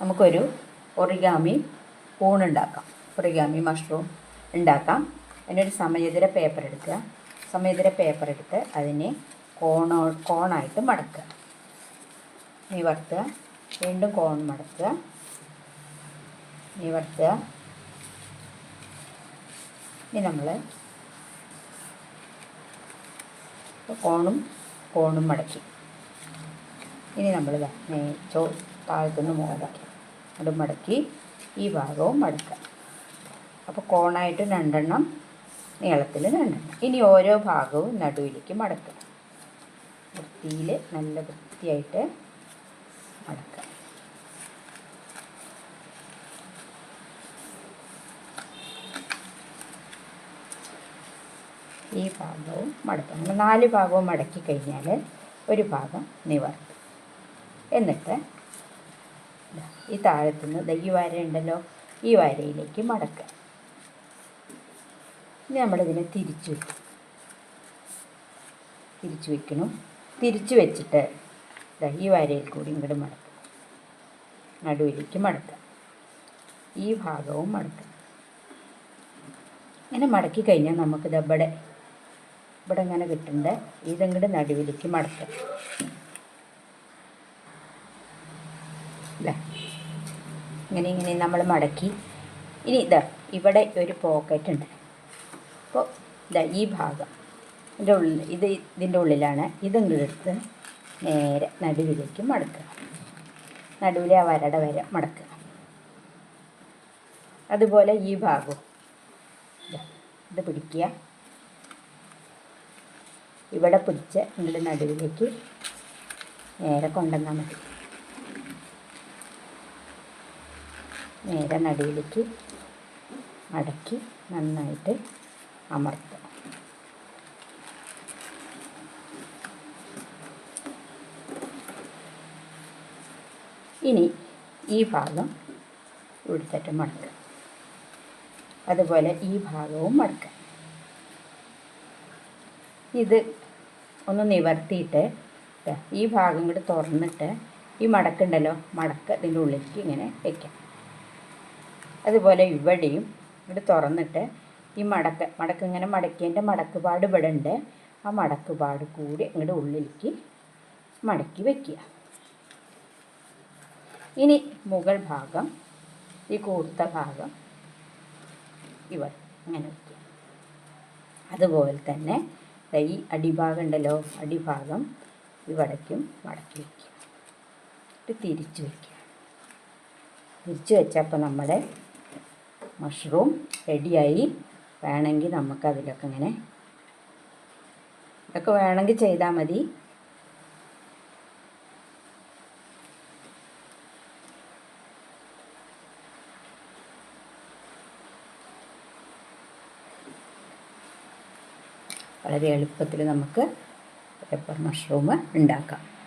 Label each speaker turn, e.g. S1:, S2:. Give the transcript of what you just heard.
S1: നമുക്കൊരു origami ഊണുണ്ടാക്കാം origami mushroom ഉണ്ടാക്കാം. അതിനൊരു സമയതര പേപ്പർ എടുക്കുക. സമയതര പേപ്പർ എടുത്ത് അതിനെ കോണോ കോണായിട്ട് മടക്കുക. നിവർത്തുക വീണ്ടും കോൺ മടക്കുക. നിവർത്തുക ഇനി നമ്മൾ കോണും കോണും മടക്കി. ഇനി നമ്മൾ ചോ താഴത്തുനിന്ന് മുകളിലേക്ക് അത് മടക്കി ഈ ഭാഗവും മടക്കുക. അപ്പോൾ കോണായിട്ട് രണ്ടെണ്ണം നീളത്തിൽ രണ്ടെണ്ണം. ഇനി ഓരോ ഭാഗവും നടുവിലേക്ക് മടക്കുക. വൃത്തിയിൽ നല്ല വൃത്തിയായിട്ട് മടക്കുക. ഈ ഭാഗവും മടക്കുക. നമ്മൾ നാല് ഭാഗവും മടക്കി കഴിഞ്ഞാൽ ഒരു ഭാഗം നിവർത്തും. എന്നിട്ട് ഈ താഴത്തുനിന്ന് ഈ വര ഉണ്ടല്ലോ ഈ വരയിലേക്ക് മടക്കുക. ഇനി നമ്മളിതിനെ തിരിച്ചു വയ്ക്കും. തിരിച്ചു വയ്ക്കണം. തിരിച്ചു വെച്ചിട്ട് ഈ വരയിൽ കൂടി ഇങ്ങോട്ട് മടക്കുക. നടുവിലേക്ക് മടക്കുക. ഈ ഭാഗവും മടക്കുക. ഇങ്ങനെ മടക്കി കഴിഞ്ഞാൽ നമുക്ക് ഇവിടെ ഇവിടെ ഇങ്ങനെ കിട്ടേണ്ട ഇതങ്ങോട്ട് നടുവിലേക്ക് മടക്കുക. അല്ലേ ഇങ്ങനെ ഇങ്ങനെ നമ്മൾ മടക്കി. ഇനി ഇതാ ഇവിടെ ഒരു പോക്കറ്റ് ഉണ്ട്. അപ്പോൾ ഇതാ ഈ ഭാഗം. ഇതിന്റെ ഉള്ളിൽ ഇത് ഇതിന്റെ ഉള്ളിലാണ്. ഇതിങ്ങോട്ട് എടുത്ത് നേരെ നടുവിലേക്ക് മടക്കുക. നടുവിലെ ആ വരട വര മടക്കുക. അതുപോലെ ഈ ഭാഗവും. ഇതാ ഇത് പിടിക്കുക. ഇവിടെ പിടിച്ച് നിങ്ങളുടെ നടുവിലേക്ക് നേരെ കൊണ്ടുവന്നാൽ മതി. നേരെ നടുവിലേക്ക് മടക്കി നന്നായിട്ട് അമർത്തുക. ഇനി ഈ ഭാഗം ഉടുത്തിട്ട് മടക്കുക. അതുപോലെ ഈ ഭാഗവും മടക്കുക. ഇത് ഒന്ന് നിവർത്തിയിട്ട് ഈ ഭാഗം കൂടി തുറന്നിട്ട് ഈ മടക്കുണ്ടല്ലോ മടക്ക് ഇതിന്റെ ഉള്ളിലേക്ക് ഇങ്ങനെ വയ്ക്കാം അതുപോലെ ഇവിടെയും ഇവിടെ തുറന്നിട്ട് ഈ മടക്ക മടക്ക് ഇങ്ങനെ മടക്കിയതിന്റെ മടക്കുപാട് ഇവിടെ ഉണ്ട്. ആ മടക്കുപാട് കൂടി ഇങ്ങോട്ട് ഉള്ളിലേക്ക് മടക്കി വയ്ക്കുക ഇനി മുകൾ ഭാഗം ഈ കൂർത്ത ഭാഗം ഇവർ അങ്ങനെ വയ്ക്കുക അതുപോലെ തന്നെ ഈ അടിഭാഗം ഉണ്ടല്ലോ അടിഭാഗം ഇവിടേക്കും മടക്കി വയ്ക്കുക തിരിച്ച് വയ്ക്കുക തിരിച്ചു വെച്ചപ്പോൾ നമ്മുടെ മഷ്റൂം റെഡിയായി. വേണമെങ്കിൽ നമുക്ക് അതിലൊക്കെ ഇങ്ങനെ ഇതൊക്കെ വേണമെങ്കിൽ ചെയ്താൽ മതി. വളരെ എളുപ്പത്തിൽ നമുക്ക് പെപ്പർ മഷ്റൂം ഉണ്ടാക്കാം.